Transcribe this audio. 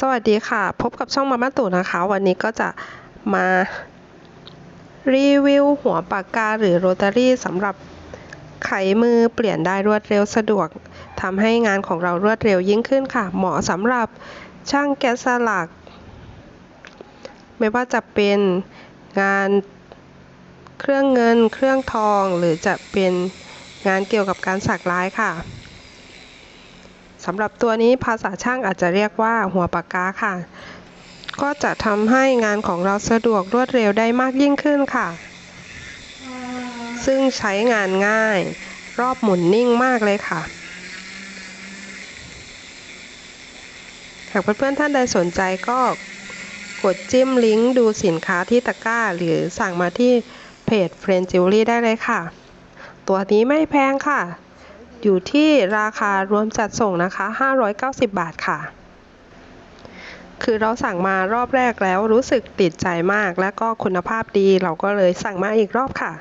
สวัสดีค่ะ พบกับช่องมาม่าตู่นะคะ วันนี้ก็จะมารีวิวหัวปากกาหรือโรตารี่สำหรับไขมือเปลี่ยนได้รวดเร็วสะดวกทำให้งานของเรารวดเร็วยิ่งขึ้นค่ะ เหมาะสำหรับช่างแกะสลัก ไม่ว่าจะเป็นงานเครื่องเงิน เครื่องทอง หรือจะเป็นงานเกี่ยวกับการสักลายค่ะ สำหรับตัวนี้ภาษาช่างอาจจะเรียกว่าหัวปากกาค่ะ ก็จะทำให้งานของเราสะดวกรวดเร็วได้มากยิ่งขึ้นค่ะ ซึ่งใช้งานง่าย รอบหมุนนิ่งมากเลยค่ะ หากเพื่อนๆท่านใดสนใจก็กดจิ้มลิงก์ดูสินค้าที่ตะกร้า หรือสั่งมาที่เพจ f r i e n d Jewelry ได้เลยค่ะ ตัวนี้ไม่แพงค่ะ อยู่ที่ราคารวมจัดส่งนะคะ 590 บาทค่ะ คือเราสั่งมารอบแรกแล้วรู้สึกติดใจมาก และก็คุณภาพดีเราก็เลยสั่งมาอีกรอบค่ะ